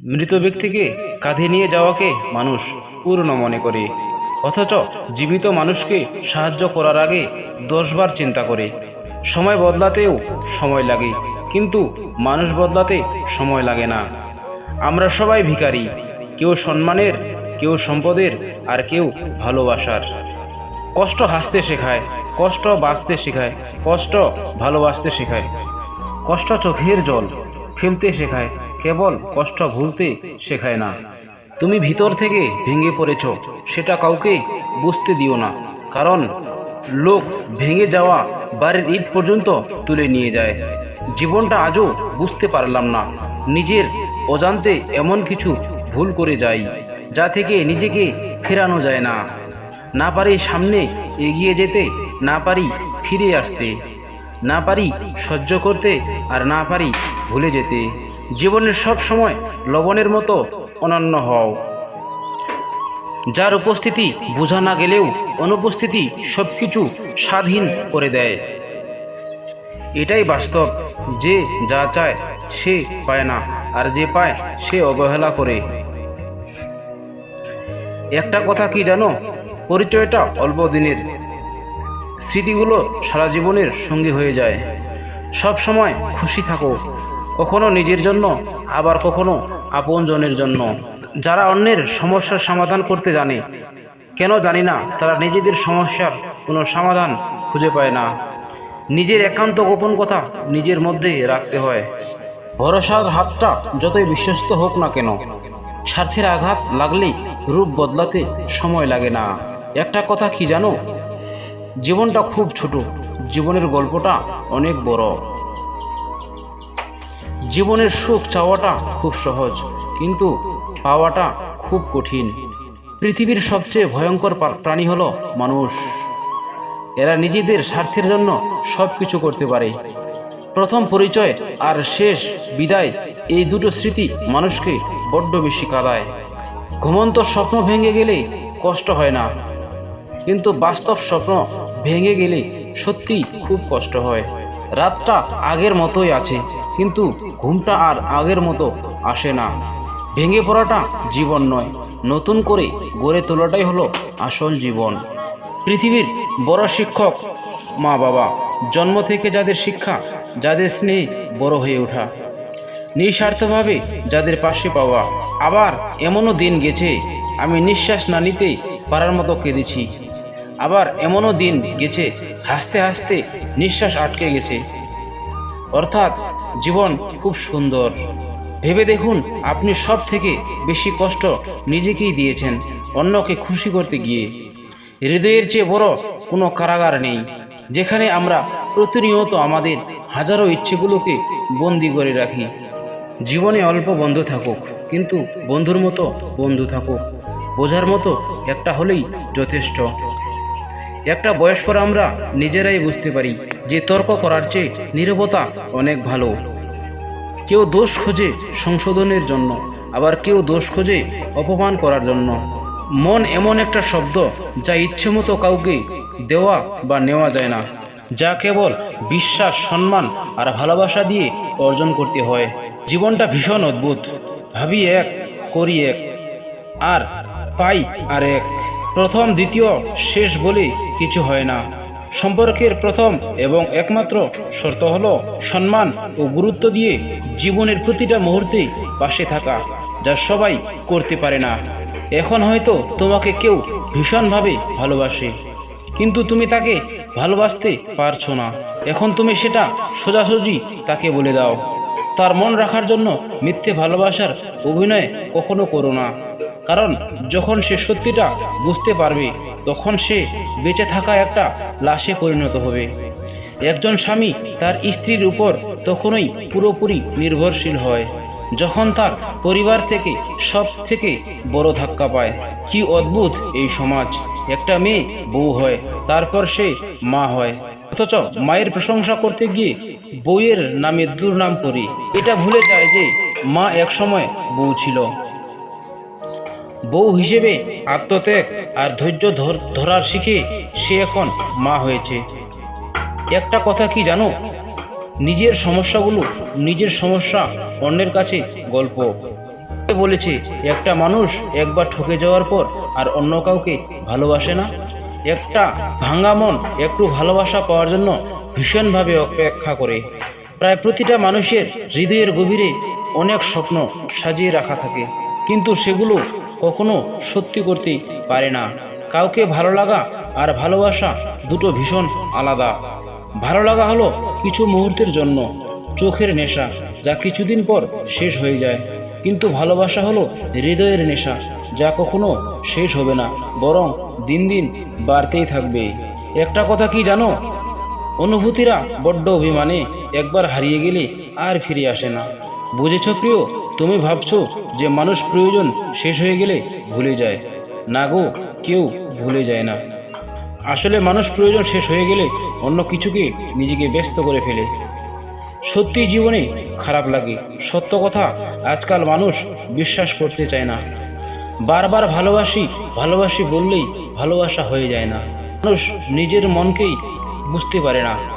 মৃত ব্যক্তিকে কাঁধে নিয়ে যাওয়াকে মানুষ পূর্ণ মনে করে। অথচ জীবিত মানুষকে সাহায্য করার আগে দশবার চিন্তা করে। সময় বদলাতেও সময় লাগে, কিন্তু মানুষ বদলাতে সময় লাগে না। আমরা সবাই ভিখারি, কেউ সম্মানের, কেউ সম্পদের, আর কেউ ভালোবাসার। কষ্ট হাসতে শেখায়, কষ্ট বাঁচতে শেখায়, কষ্ট ভালোবাসতে শেখায়। কষ্ট চোখের জল ফেলতে শেখায়। কেবল কষ্ট ভুলতে শেখায় না। তুমি ভিতর থেকে ভেঙে পড়েছ। সেটা কাউকে বুঝতে দিও না। কারণ লোক ভেঙে যাওয়া বাড়ির ইট পর্যন্ত তুলে নিয়ে যায়। জীবনটা আজও বুঝতে পারলাম না। নিজের অজান্তে এমন কিছু ভুল করে যাই, যা থেকে নিজেকে ফেরানো যায় না। না পারি সামনে এগিয়ে যেতে, না পারি ফিরে আসতে। না পারি সহ্য করতে আর না পারি ভুলে যেতে। জীবনের সব সময় লবণের মতো অনন্য হও। যার উপস্থিতি বোঝা না গেলেও অনুপস্থিতি সব কিছু স্বাধীন করে দেয়। এটাই বাস্তব। যে যা চায় সে পায় না, আর যে পায় সে অবহেলা করে। একটা কথা কি জানো? পরিচয়টা অল্প দিনের। স্মৃতিগুলো সারা জীবনের সঙ্গী হয়ে যায়। সব সময় খুশি থাকো। কখনো নিজের জন্য, আবার কখনো আপনজনের জন্য। যারা অন্যের সমস্যার সমাধান করতে জানে, কেন জানি না, তারা নিজেদের সমস্যার কোনো সমাধান খুঁজে পায় না। নিজের একান্ত গোপন কথা নিজের মধ্যে রাখতে হয়। ভরসার হাতটা যতই বিশ্বস্ত হোক না কেন, স্বার্থের আঘাত লাগলেই রূপ বদলাতে সময় লাগে না। একটা কথা কি জানো? জীবনটা খুব ছোট, জীবনের গল্পটা অনেক বড়। জীবনের সুখ চাওয়াটা খুব সহজ, কিন্তু পাওয়াটা খুব কঠিন। পৃথিবীর সবচেয়ে ভয়ঙ্কর প্রাণী হলো মানুষ। এরা নিজেদের স্বার্থের জন্য সব কিছু করতে পারে। প্রথম পরিচয় আর শেষ বিদায় এই দুটো স্মৃতি মানুষকে বড্ড বেশি কাঁদায়। ঘুমন্ত স্বপ্ন ভেঙে গেলে কষ্ট হয় না, কিন্তু বাস্তব স্বপ্ন ভেঙে গেলে সত্যি খুব কষ্ট হয়। রাতটা আগের মতোই আছে, কিন্তু ঘুমটা আর আগের মতো আসে না। ভেঙে পড়াটা জীবন নয়, নতুন করে গড়ে তোলাটাই হলো আসল জীবন। পৃথিবীর বড় শিক্ষক মা বাবা জন্ম থেকে যাদের শিক্ষা, যাদের স্নেহে বড় হয়ে ওঠা। নিঃস্বার্থভাবে যাদের পাশে পাওয়া। আবার এমনও দিন গেছে, আমি নিঃশ্বাস না নিতে পারার মতো কেঁদেছি। আবার এমনও দিন গেছে, হাসতে হাসতে নিঃশ্বাস আটকে গেছে। অর্থাৎ জীবন খুব সুন্দর। ভেবে দেখুন, আপনি সব থেকে বেশি কষ্ট নিজেকেই দিয়েছেন, অন্যকে খুশি করতে গিয়ে। হৃদয়ের চেয়ে বড় কোনো কারাগার নেই, যেখানে আমরা প্রতিনিয়ত আমাদের হাজারো ইচ্ছেগুলোকে বন্দি করে রাখি। জীবনে অল্প বন্ধু থাকুক, কিন্তু বন্ধুর মতো বন্ধু থাকুক। বোঝার মতো একটা হলেই যথেষ্ট। একটা বয়স পর আমরা নিজেরাই বুঝতে পারি যে তর্ক করার চেয়ে নীরবতা অনেক ভালো। কেউ দোষ খোঁজে সংশোধনের জন্য, আবার কেউ দোষ খোঁজে অপমান করার জন্য। মন এমন একটা শব্দ যা ইচ্ছে মতো কাউকে দেওয়া বা নেওয়া যায় না, যা কেবল বিশ্বাস, সম্মান আর ভালোবাসা দিয়ে অর্জন করতে হয়। জীবনটা ভীষণ অদ্ভুত। ভাবি এক, করি এক, আর পাই আর এক। প্রথম, দ্বিতীয়, শেষ বলে কিছু হয় না। সম্পর্কের প্রথম এবং একমাত্র শর্ত হলো সম্মান ও গুরুত্ব দিয়ে জীবনের প্রতিটা মুহূর্তে পাশে থাকা, যা সবাই করতে পারে না। এখন হয়তো তোমাকে কেউ ভীষণভাবে ভালোবাসে, কিন্তু তুমি তাকে ভালোবাসতে পারছ না। এখন তুমি সেটা সোজাসুজি তাকে বলে দাও। তার মন রাখার জন্য মিথ্যে ভালোবাসার অভিনয় কখনো করো না। কারণ যখন সে সত্যিটা বুঝতে পারবে, তখন সে বেঁচে থাকা একটা লাশে পরিণত হবে। একজন স্বামী তার স্ত্রীর উপর তখনই পুরোপুরি নির্ভরশীল হয়, যখন তার পরিবার থেকে সব থেকে বড় ধাক্কা পায়। কি অদ্ভুত এই সমাজ! একটা মেয়ে, বউ হয়, তারপর সে মা হয়। অথচ মায়ের প্রশংসা করতে গিয়ে বউয়ের নামে দুর্নাম করি। এটা ভুলে যায় যে মা একসময় বউ ছিল। বউ হিসেবে আত্মত্যাগ আর ধৈর্য ধরার শিখে সে এখন মা হয়েছে। একটা কথা কি জানো? নিজের সমস্যাগুলো নিজের সমস্যা অন্যের কাছে গল্প। বলেছে, একটা মানুষ একবার ঠকে যাওয়ার পর আর অন্য কাউকে ভালোবাসে না। একটা ভাঙা মন একটু ভালোবাসা পাওয়ার জন্য ভীষণভাবে অপেক্ষা করে। প্রায় প্রতিটা মানুষের হৃদয়ের গভীরে অনেক স্বপ্ন সাজিয়ে রাখা থাকে, কিন্তু সেগুলো কখনো সত্যি করতে পারে না। কাউকে ভালো লাগা আর ভালোবাসা দুটো ভীষণ আলাদা। ভালো লাগা হলো কিছু মুহূর্তের জন্য চোখের নেশা, যা কিছুদিন পর শেষ হয়ে যায়। কিন্তু ভালোবাসা হলো হৃদয়ের নেশা, যা কখনো শেষ হবে না, বরং দিন দিন বাড়তেই থাকবে। একটা কথা কি জানো? অনুভূতিরা বড্ড অভিমানে একবার হারিয়ে গেলে আর ফিরে আসে না। বুঝেছ প্রিয়, তুমি ভাবছ যে মানুষ প্রয়োজন শেষ হয়ে গেলে ভুলে যায়। না গো, কেউ ভুলে যায় না। আসলে মানুষ প্রয়োজন শেষ হয়ে গেলে অন্য কিছুকে নিজেকে ব্যস্ত করে ফেলে। সত্যি জীবনে খারাপ লাগে। সত্য কথা আজকাল মানুষ বিশ্বাস করতে চায় না। বারবার ভালোবাসি ভালোবাসি বললেই ভালোবাসা হয়ে যায় না। মানুষ নিজের মনকেই বুঝতে পারে না।